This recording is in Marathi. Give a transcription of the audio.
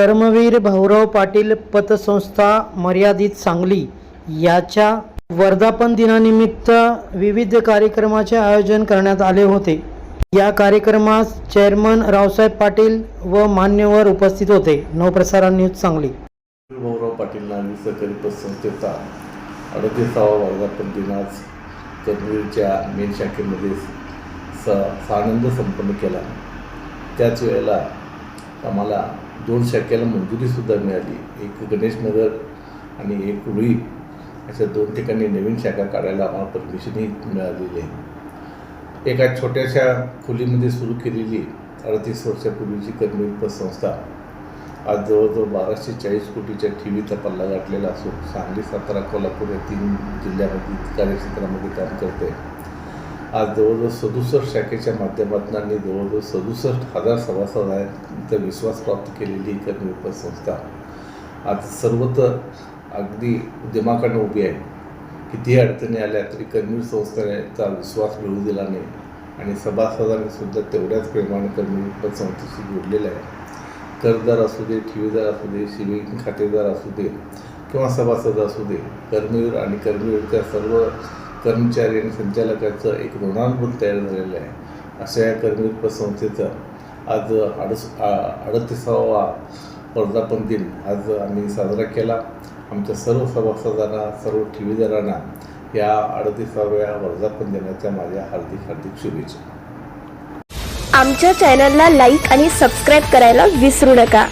कर्मवीर भाऊराव पाटील पतसंस्था मर्यादित सांगली याच्या वर्धापन दिनानिमित्त विविध कार्यक्रमाचे आयोजन करण्यात आले होते. या कार्यक्रमास चेअरमन रावसाहेब पाटील व मान्यवर उपस्थित होते. नवप्रसारण न्यूज सांगली. भाऊराव पाटील नागरी सहकारी पतसंस्थेचा अडतीसावा वर्धापन दिन आज कर्मवीरच्या मेन शाखेमध्ये स सानंद संपन्न केला. त्याच वेळेला आम्हाला दोन शाखेला मंजुरीसुद्धा मिळाली. एक गणेशनगर आणि एक रुई. अशा दोन ठिकाणी नवीन शाखा काढायला आम्हाला परमिशनही मिळालेली आहे. एका छोट्याशा खोलीमध्ये सुरू केलेली अडतीस वर्षापूर्वीची कर्मयुक्त संस्था आज जवळजवळ बाराशे चाळीस कोटीच्या ठेवीचा पल्ला गाठलेला असून सांगली सातारा कोल्हापूर या तीन जिल्ह्यामध्ये कार्यक्षेत्रामध्ये काम करते. आज जवळजवळ सदुसष्ट शाखेच्या माध्यमातून आणि जवळजवळ सदुसष्ट हजार सभासदांचा विश्वास प्राप्त केलेली ही कर्मवीर संस्था. आज सर्वत्र अगदी दिमाखानं उभी आहे. कितीही अडचणी आल्या तरी कर्मवीर संस्थेचा विश्वास मिळू दिला नाही आणि सभासदांनी सुद्धा तेवढ्याच प्रेमाने कर्मवीर संस्थेशी जोडलेलं आहे. कर्जदार असू दे ठेवीदार असू दे शिबिंग खातेदार असू दे किंवा सभासद असू दे कर्मवीर आणि कर्मवीरच्या सर्व कर्मचारी आणि संचालकाचं एक ऋणानुबंध तयार झालेलं आहे. अशा या कर्मवीर पतसंस्थेचं आज अडस अडतीसावा वर्धापन दिन आज आम्ही साजरा केला. आमच्या सर्व सभासदांना सर्व ठेवीदारांना या अडतीसाव्या वर्धापन दिनाच्या माझ्या हार्दिक हार्दिक शुभेच्छा. आमच्या चॅनलला लाईक आणि सबस्क्राईब करायला विसरू नका.